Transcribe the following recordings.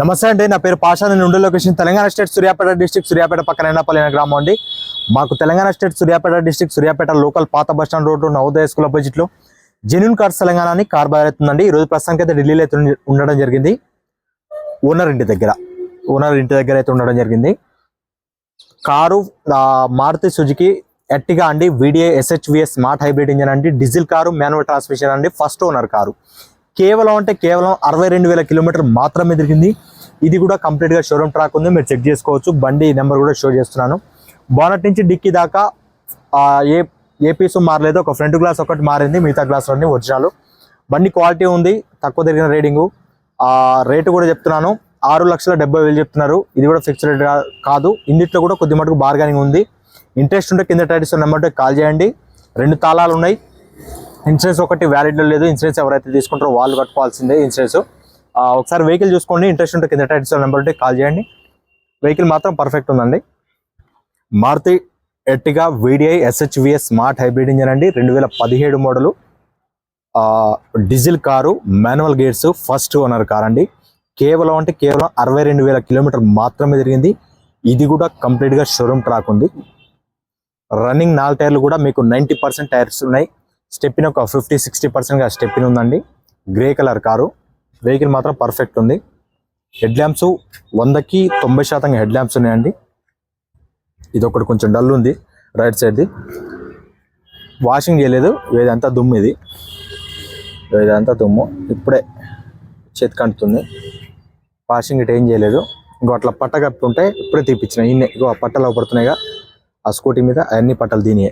నమస్తే అండి నా పేరు పాషా నేను ఉండే location Telangana state Suryapet district Suryapet పక్కన ఎండపల్లి అనే గ్రామం అండి. మాకు Telangana state Suryapet district Suryapet local పాత bus stand road Navodaya school అపోజిట్లో genuine cars Telangana అని కార్ బయర్ ఈరోజు ఈ రోజు ప్రస్తుతానికి అయితే ఢిల్లీలో అయితే ఉండడం జరిగింది. ఓనర్ ఇంటి దగ్గర ఓనర్ ఇంటి దగ్గర అయితే ఉండడం జరిగింది. కారు మారుతి సుజుకి ఎట్టిగా అండి VDI SHVS smart hybrid engine అండి. డీజిల్ కారు మాన్యువల్ ట్రాన్స్మిషన్ అండి ఫస్ట్ ఓనర్ కారు. కేవలం అంటే కేవలం అరవై రెండు వేల కిలోమీటర్ మాత్రమే తిరిగింది. ఇది కూడా కంప్లీట్గా షోరూమ్ ట్రాక్ ఉంది. మీరు చెక్ చేసుకోవచ్చు. బండి నెంబర్ కూడా షో చేస్తున్నాను. బానట్ నుంచి డిక్కీ దాకా ఏ ఏ పీసు మారలేదు. ఒక ఫ్రంట్ గ్లాస్ ఒకటి మారింది. మిగతా గ్లాస్ అన్ని ఒరిజినల్ బండి క్వాలిటీ ఉంది. తక్కువ తిరిగిన రేటింగు రేటు కూడా చెప్తున్నాను. ఆరు లక్షల డెబ్బై వేలు చెప్తున్నారు. ఇది కూడా ఫిక్స్డ్ రేట్ కాదు. ఇందుట్లో కూడా కొద్ది మటుకు బార్గెనింగ్ ఉంది. ఇంట్రెస్ట్ ఉంటే కింద టైటిస్ నెంబర్ కాల్ చేయండి. రెండు తాళాలు ఉన్నాయి. ఇన్సూరెన్స్ ఒకటి వ్యాలిడ్లో లేదు. ఇన్సూరెన్స్ ఎవరైతే తీసుకుంటారో వాళ్ళు కట్టుకోవాల్సిందే ఇన్సూరెన్స్. ఆ, ఒకసారి వెహికల్ చూసుకోండి. ఇంట్రెస్ట్ ఉంటే కింద టైట్స్ నెంబర్ ఉంటే కాల్ చేయండి. వెహికల్ మాత్రం పర్ఫెక్ట్ ఉందండి. Maruti Ertiga VDI SHVS smart hybrid engine అండి. రెండు వేల పదిహేడు మోడలు డీజిల్ కారు మాన్యువల్ గేట్స్ ఫస్ట్ ఓనర్ కార్ అండి. కేవలం అంటే కేవలం అరవై రెండు వేల కిలోమీటర్ మాత్రమే తిరిగింది. ఇది కూడా కంప్లీట్గా షోరూమ్ ట్రాక్ ఉంది. రన్నింగ్ నాలుగు టైర్లు కూడా మీకు నైంటీ పర్సెంట్ టైర్స్ ఉన్నాయి. స్టెప్పిన్ ఒక ఫిఫ్టీ సిక్స్టీ పర్సెంట్గా స్టెప్పిన్ ఉందండి. Grey colour car. వెహికల్ మాత్రం పర్ఫెక్ట్ ఉంది. హెడ్ ల్యాంప్స్ వందకి తొంభై శాతం హెడ్ ల్యాంప్స్ ఉన్నాయండి. ఇది ఒకటి కొంచెం డల్ ఉంది రైట్ సైడ్ది. వాషింగ్ చేయలేదు. ఇదంతా దుమ్ము ఇది. ఇదంతా దుమ్ము. ఇప్పుడే చేతి కంటుతుంది. వాషింగ్ ఇటు ఏం చేయలేదు. ఇంకో అట్లా పట్ట కప్పి ఉంటే ఇప్పుడే తీపిచ్చిన ఇన్నే. ఇగో ఆ పట్టలు పడుతున్నాయిగా ఆ స్కూటీ మీద అన్ని పట్టలు దీనియే.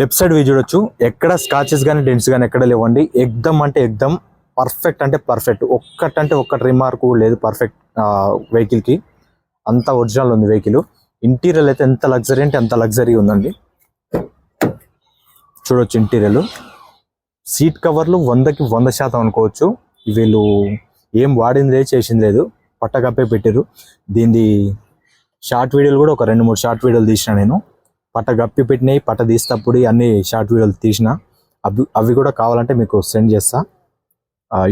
లెఫ్ట్ సైడ్ వీ చూడొచ్చు. ఎక్కడ స్కాచెస్ కానీ డెంట్స్ కానీ ఎక్కడ లేవండి. ఎగ్దమ్ అంటే ఎగ్దమ్ పర్ఫెక్ట్ అంటే పర్ఫెక్ట్ ఒక్కటంటే ఒక్కటి రిమార్క్ కూడా లేదు పర్ఫెక్ట్ వెహికల్కి అంత ఒరిజినల్ ఉంది వెహికల్ ఇంటీరియర్ అయితే ఎంత లగ్జరీ అంటే ఎంత లగ్జరీ ఉందండి. చూడొచ్చు ఇంటీరియర్ సీట్ కవర్లు వందకి వంద శాతం అనుకోవచ్చు. వీళ్ళు ఏం వాడింది లేదు చేసింది లేదు. పట్టకప్పే పెట్టారు దీనిది షార్ట్ వీడియోలు కూడా ఒక రెండు మూడు షార్ట్ వీడియోలు తీసిన నేను. పట్ట గప్పి పెట్టినాయి పట్ట తీసేటప్పుడు అన్ని షార్ట్ వీడియోలు తీసిన అవి అవి కూడా కావాలంటే మీకు సెండ్ చేస్తా.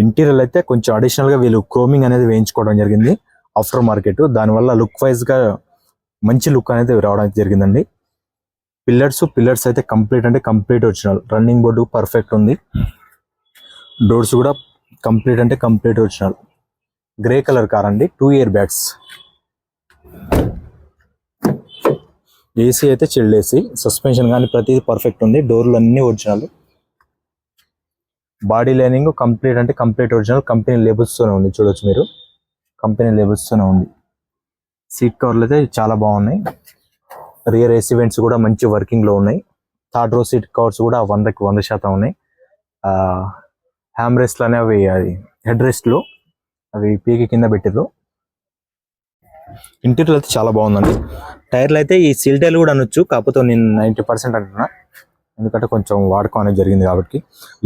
ఇంటీరియర్ అయితే కొంచెం అడిషనల్గా వీళ్ళు క్రోమింగ్ అనేది వేయించుకోవడం జరిగింది. ఆఫ్టర్ మార్కెట్ దానివల్ల లుక్ వైజ్గా మంచి లుక్ అనేది రావడానికి జరిగిందండి. పిల్లర్స్ పిల్లర్స్ అయితే కంప్లీట్ అంటే complete original running board perfect ఉంది. డోర్స్ కూడా కంప్లీట్ అంటే complete original grey colour car అండి టూ ఇయర్ బ్యాగ్స్ ఏసీ అయితే చిల్డ్ ఏసీ సస్పెన్షన్ కానీ ప్రతిదీ పర్ఫెక్ట్ ఉంది. డోర్లు అన్నీ ఒరిజినల్ బాడీ లైనింగ్ కంప్లీట్ అంటే కంప్లీట్ ఒరిజినల్ కంపెనీ లేబుల్స్తోనే ఉంది. చూడొచ్చు మీరు. కంపెనీ లేబుల్స్ తోనే ఉంది. సీట్ కవర్లు అయితే చాలా బాగున్నాయి. రియర్ ఏసీ వెంట్స్ కూడా మంచి వర్కింగ్లో ఉన్నాయి. థర్డ్ రో సీట్ కవర్స్ కూడా వందకి వంద శాతం ఉన్నాయి. హ్యామ్ రెస్ట్లు అనేవి అది హెడ్ రెస్ట్లు అవి పీకి కింద పెట్టిర్రు. ఇంటీరియర్ అయితే చాలా బాగుందండి. టైర్లు అయితే ఈ సీల్ టైర్లు కూడా అనొచ్చు కాకపోతే నేను నైంటీ పర్సెంట్ అంటున్నా. ఎందుకంటే కొంచెం వాడకం అనేది జరిగింది కాబట్టి.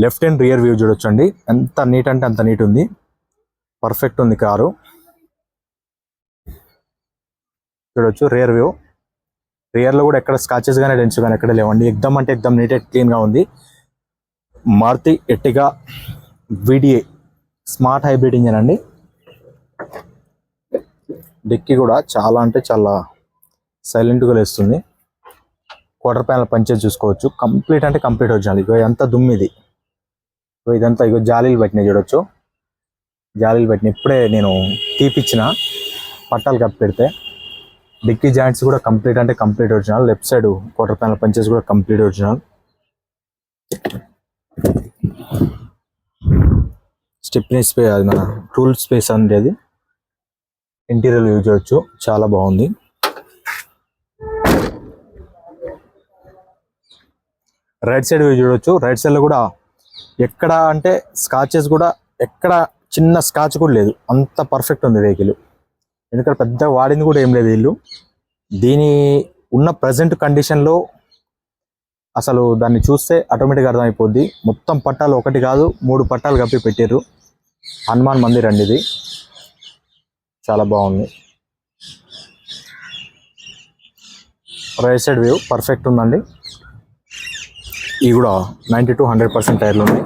లెఫ్ట్ అండ్ రియర్ వ్యూ చూడొచ్చు అండి ఎంత నీట్ అంటే అంత నీట్ ఉంది. పర్ఫెక్ట్ ఉంది కారు. చూడొచ్చు రియర్ వ్యూ రియర్లో కూడా ఎక్కడ స్కాచెస్ కానీ డెన్స్ కానీ ఎక్కడ లేవండి. ఎగ్దమ్ అంటే ఎగ్దమ్ నీట్ అండ్ క్లీన్గా ఉంది. Maruti Ertiga VDI smart hybrid engine అండి. డిక్కీ కూడా చాలా అంటే చాలా సైలెంట్గా లేస్తుంది. క్వార్టర్ ప్యానల్ పంచేసి చూసుకోవచ్చు. కంప్లీట్ అంటే కంప్లీట్ ఒరిజినల్ ఇక ఎంత దుమ్మిది ఇది. ఇగో ఇదంతా ఇగో జాలీలు పెట్టినాయి చూడొచ్చు. జాలీలు పెట్టిన ఇప్పుడే నేను తీపిచ్చిన పట్టాలు కప్పి పెడితే డిక్కీ జాయింట్స్ కూడా కంప్లీట్ అంటే complete original left side quarter panel punches కూడా కంప్లీట్ ఒరిజినల్ స్టెప్నీ స్పేస్ అది మన టూల్ స్పేస్ అనేది ఇంటీరియర్ యూజ్ చేయొచ్చు. చాలా బాగుంది. రైట్ సైడ్ వ్యూ చూడొచ్చు. రైట్ సైడ్లో కూడా ఎక్కడ అంటే స్కాచెస్ కూడా ఎక్కడ చిన్న స్కాచ్ కూడా లేదు. అంత పర్ఫెక్ట్ ఉంది వెహికల్. ఎందుకంటే పెద్ద వాడింది కూడా ఏం లేదు వీళ్ళు. దీని ఉన్న ప్రజెంట్ కండిషన్లో అసలు దాన్ని చూస్తే ఆటోమేటిక్గా అర్థమైపోద్ది. మొత్తం పట్టాలు ఒకటి కాదు మూడు పట్టాలు కప్పి పెట్టారు హనుమాన్ మందిర్ అండి ఇది. చాలా బాగుంది. రైట్ సైడ్ వ్యూ పర్ఫెక్ట్ ఉందండి. ఇవి కూడా నైంటీ టు హండ్రెడ్ పర్సెంట్ టైర్లు ఉన్నాయి.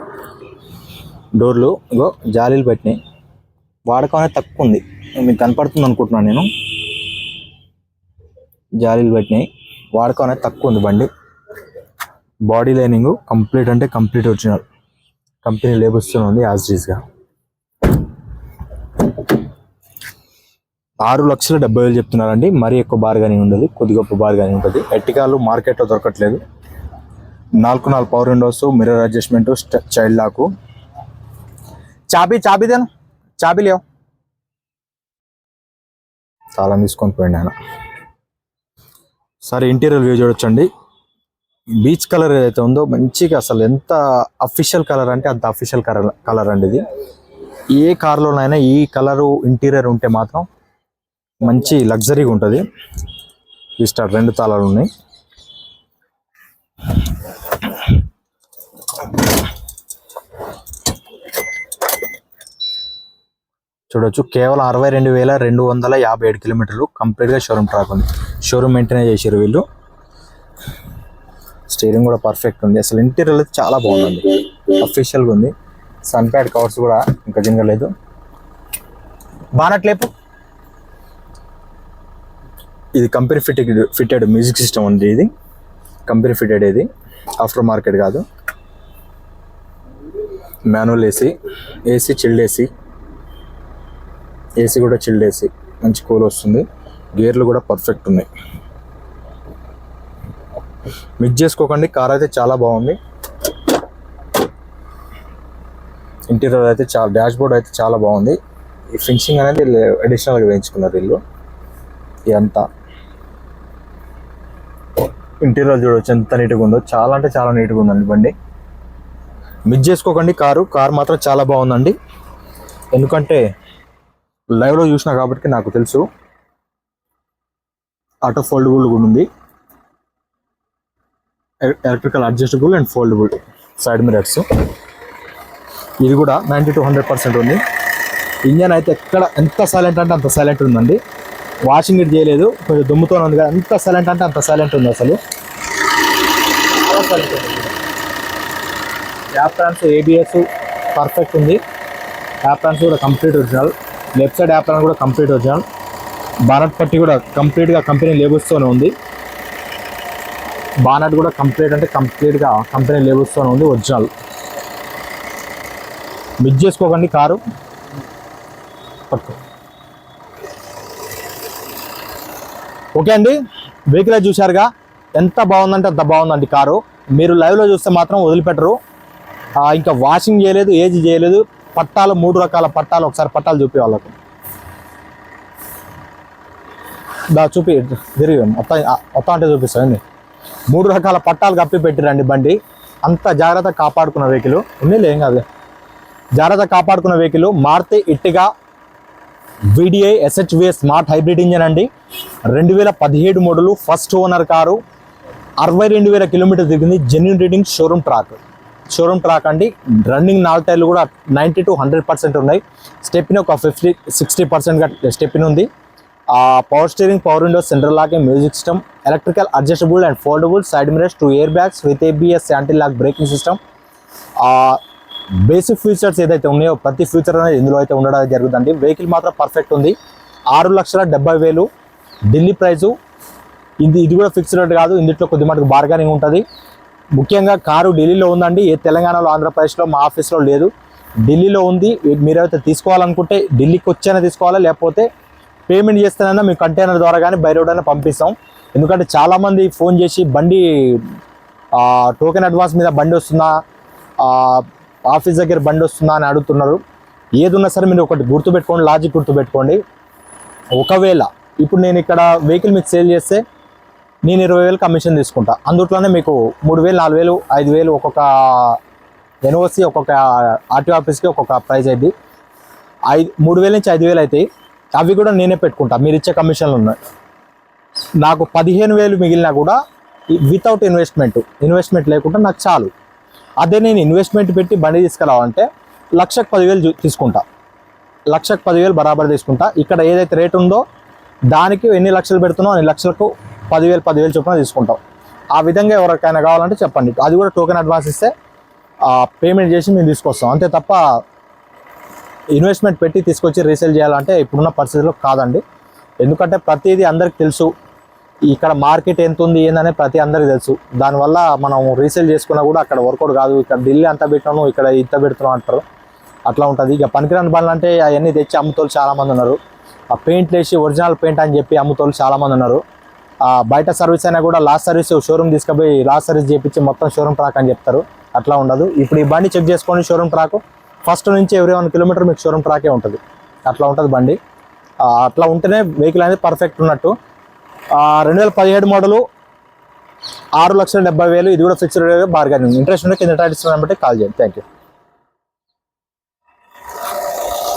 డోర్లు ఇగో జాలీలు పెట్టినాయి. వాడకం అనేది తక్కువ ఉంది. మీకు కనపడుతుంది అనుకుంటున్నాను నేను. జాలీలు పెట్టినాయి. వాడకం అనేది తక్కువ ఉంది బండి. బాడీ లైనింగ్ కంప్లీట్ అంటే కంప్లీట్ ఒరిజినల్ కంపెనీ లేబుల్స్ ఉంది యాజ్గా. ఆరు లక్షల డెబ్బై వేలు చెప్తున్నారండి. మరీ ఎక్కువ బార్గాని ఉండదు. కొద్ది గొప్ప బార్గాని ఉంటుంది. ఎట్టికాలు మార్కెట్లో దొరకట్లేదు. నాలుగు నాలుగు power windows mirror adjustment child lock. చాబీ చాబీదేను చాబీ లేవు. చాలా తీసుకొని పోయింది ఆయన. సరే ఇంటీరియర్ వ్యూ చూడొచ్చండి. బీచ్ కలర్ ఏదైతే ఉందో మంచిగా అసలు ఎంత అఫీషియల్ కలర్ అంటే అంత అఫీషియల్ కలర్ కలర్ అండి ఇది. ఏ కార్లోనైనా ఈ కలరు ఇంటీరియర్ ఉంటే మాత్రం మంచి లగ్జరీగా ఉంటుంది. విస్టార్ స్టార్ రెండు తాళాలు ఉన్నాయి. చూడొచ్చు కేవలం అరవై రెండు వేల రెండు వందల యాభై ఏడు కిలోమీటర్లు కంప్లీట్గా షోరూమ్ ట్రాక్ ఉంది. షోరూమ్ మెయింటైన్ చేసారు వీళ్ళు. స్టీరింగ్ కూడా పర్ఫెక్ట్ ఉంది. అసలు ఇంటీరియర్ అయితే చాలా బాగుందండి. అఫీషియల్గా ఉంది. సన్ ప్యాడ్ కవర్స్ కూడా ఇంకా జింగలేదు బానట్లేపు ఇది company fitted fitted music system ఉంది ఇది. కంపెనీ ఫిటెడ్ ఇది. ఆఫ్టర్ మార్కెట్ కాదు manual AC AC chilled AC AC కూడా చిల్డ్ ఏసీ మంచి కూల్ వస్తుంది. గేర్లు కూడా పర్ఫెక్ట్ ఉన్నాయి. మిస్ చేసుకోకండి. కార్ అయితే చాలా బాగుంది. ఇంటీరియర్ అయితే చాలా డాష్ బోర్డ్ అయితే చాలా బాగుంది. ఈ ఫినిషింగ్ అనేది అడిషనల్గా వేయించుకున్నారు వీళ్ళు. ఇదంతా. ఇంటీరియర్ చూడవచ్చు ఎంత నీట్గా ఉందో. చాలా అంటే చాలా నీట్గా ఉందండి బండి. మిస్ చేసుకోకండి కారు. కారు మాత్రం చాలా బాగుందండి. ఎందుకంటే లైవ్లో చూసిన కాబట్టి నాకు తెలుసు. ఆటో ఫోల్డబుల్ కూడా ఉంది. Electrical adjustable and foldable side mirrors ఇది కూడా నైంటీ టు హండ్రెడ్ పర్సెంట్ ఉంది. ఇంజన్ అయితే ఎక్కడ ఎంత సైలెంట్ అంటే అంత సైలెంట్ ఉందండి. వాషింగ్ ఇట్ చేయలేదు. కొంచెం దుమ్ముతో ఉంది కదా. అంత సైలెంట్ అంటే అంత సైలెంట్ ఉంది అసలు. యాప్ ట్రాన్స్ ఏబిఎస్ పర్ఫెక్ట్ ఉంది. యాప్ ట్రాన్స్ కూడా complete original left side aprons కూడా కంప్లీట్ ఒరిజినల్ బానట్ పట్టి కూడా కంప్లీట్గా కంపెనీ లేబుల్స్తోనే ఉంది. బానట్ కూడా కంప్లీట్ అంటే కంప్లీట్గా కంపెనీ లేబుల్స్తోనే ఉంది ఒరిజినల్ మిస్ చేసుకోకండి కారు. పట్టుకో. ఓకే అండి? వెహికల్ చూశారుగా. ఎంత బాగుందంటే అంత బాగుందండి కారు. మీరు లైవ్లో చూస్తే మాత్రం వదిలిపెట్టరు. ఇంకా వాషింగ్ చేయలేదు ఏజ్ చేయలేదు. పట్టాలు మూడు రకాల పట్టాలు ఒకసారి పట్టాలు చూపి వాళ్ళకు. దా చూపి తిరిగి మొత్తం మొత్తం అంటే చూపిస్తానండి మూడు రకాల పట్టాలు కప్పి పెట్టిరండి బండి. అంత జాగ్రత్త కాపాడుకున్న వెహికల్ ఉంది ఏం కాదు జాగ్రత్త కాపాడుకున్న vehicle Maruti Ertiga VDI SHVS smart hybrid engine అండి. రెండు వేల పదిహేడు మోడలు ఫస్ట్ ఓనర్ కారు. అరవై రెండు వేల కిలోమీటర్ దిగింది genuine reading showroom track showroom track అండి. రన్నింగ్ నాలుగు టైర్లు కూడా నైంటీ టు హండ్రెడ్ పర్సెంట్ ఉన్నాయి. స్టెప్ని ఒక ఫిఫ్టీ సిక్స్టీ పర్సెంట్గా స్టెప్ని ఉంది. Power steering power windows central lock music system electrical adjustable and foldable side mirrors two air bags with ABS anti lock braking system basic features ఏదైతే ఉన్నాయో ప్రతి feature అనేది ఇందులో అయితే ఉండడం జరుగుతుంది. వెహికల్ మాత్రం పర్ఫెక్ట్ ఉంది. ఆరు లక్షల డెబ్బై వేలు ఢిల్లీ ప్రైజు. ఇది ఇది కూడా ఫిక్స్డ్ రేట్ కాదు. ఇందులో కొద్ది మటుకు బార్గెనింగ్ ఉంటుంది. ముఖ్యంగా కారు ఢిల్లీలో ఉందండి. ఏ తెలంగాణలో ఆంధ్రప్రదేశ్లో మా ఆఫీస్లో లేదు. ఢిల్లీలో ఉంది. మీరైతే తీసుకోవాలనుకుంటే ఢిల్లీకి వచ్చైనా తీసుకోవాలా? లేకపోతే పేమెంట్ చేస్తేనైనా మీ కంటైనర్ ద్వారా కానీ బై రోడ్ అయినా పంపిస్తాం. ఎందుకంటే చాలామంది ఫోన్ చేసి బండి టోకెన్ అడ్వాన్స్ మీద బండి వస్తుందా? ఆఫీస్ దగ్గర బండి వస్తుందా అని అడుగుతున్నారు. ఏదున్నా సరే మీరు ఒకటి గుర్తుపెట్టుకోండి. లాజిక్ గుర్తుపెట్టుకోండి. ఒకవేళ ఇప్పుడు నేను ఇక్కడ వెహికల్ మీకు సేల్ చేస్తే నేను ఇరవై వేలు కమిషన్ తీసుకుంటా. అందుట్లోనే మీకు మూడు వేలు నాలుగు వేలు ఐదు వేలు ఒక్కొక్క ఎన్ఓసి ఒక్కొక్క ఆర్టీ ఆఫీస్కి ఒక్కొక్క ప్రైజ్ అయింది ఐదు మూడు వేల నుంచి ఐదు వేలు అవుతాయి అవి కూడా నేనే పెట్టుకుంటా. మీరు ఇచ్చే కమిషన్లు ఉన్నాయి నాకు పదిహేను వేలు మిగిలినా కూడా వితౌట్ ఇన్వెస్ట్మెంట్ ఇన్వెస్ట్మెంట్ లేకుండా నాకు చాలు. అదే నేను ఇన్వెస్ట్మెంట్ పెట్టి బండి తీసుకురావాలంటే లక్షకు పదివేలు తీసుకుంటా. లక్షకు పదివేలు బరాబర్ తీసుకుంటా. ఇక్కడ ఏదైతే రేట్ ఉందో దానికి ఎన్ని లక్షలు పెడుతున్నావు అన్ని లక్షలకు పదివేలు పదివేలు చొప్పున తీసుకుంటాం. ఆ విధంగా ఎవరికైనా కావాలంటే చెప్పండి. అది కూడా టోకెన్ అడ్వాన్స్ ఇస్తే పేమెంట్ చేసి మేము తీసుకొస్తాం. అంతే తప్ప ఇన్వెస్ట్మెంట్ పెట్టి తీసుకొచ్చి రీసేల్ చేయాలంటే ఇప్పుడున్న పరిస్థితిలో కాదండి. ఎందుకంటే ప్రతిదీ అందరికి తెలుసు. ఇక్కడ మార్కెట్ ఎంత ఉంది ఏందనే ప్రతి అందరికి తెలుసు. దానివల్ల మనం రీసేల్ చేసుకున్నా కూడా అక్కడ వర్కౌట్ కాదు. ఇక్కడ ఢిల్లీ అంత పెట్టాను ఇక్కడ ఇంత పెడుతున్నాం అంటారు. అట్లా ఉంటుంది. ఇక పనికిరాని బండ్లు అంటే అవన్నీ తెచ్చి అమ్ముతారు చాలామంది ఉన్నారు. ఆ పెయింట్ వేసి ఒరిజినల్ పెయింట్ అని చెప్పి అమ్ముతోళ్ళు చాలామంది ఉన్నారు. బయట సర్వీస్ అయినా కూడా లాస్ట్ సర్వీస్ షోరూమ్ తీసుకుపోయి లాస్ట్ సర్వీస్ చేపించి మొత్తం షోరూమ్ ట్రాక్ అని చెప్తారు. అట్లా ఉండదు. ఇప్పుడు ఈ బండి చెక్ చేసుకోండి షోరూమ్ ట్రాక్ ఫస్ట్ నుంచి ఎవ్రీ వన్ కిలోమీటర్ మీకు షోరూమ్ ట్రాకే ఉంటుంది. అట్లా ఉంటుంది బండి. అట్లా ఉంటేనే వెహికల్ అనేది పర్ఫెక్ట్ ఉన్నట్టు. రెండు వేల పదిహేడు మోడలు ఆరు లక్షల డెబ్బై వేలు. ఇది కూడా ఫిక్స్డ్ బార్గెనింగ్ ఇంట్రెస్ట్ ఉంటే కింద టైటిల్స్ బట్టి కాల్ చేయండి. Thank you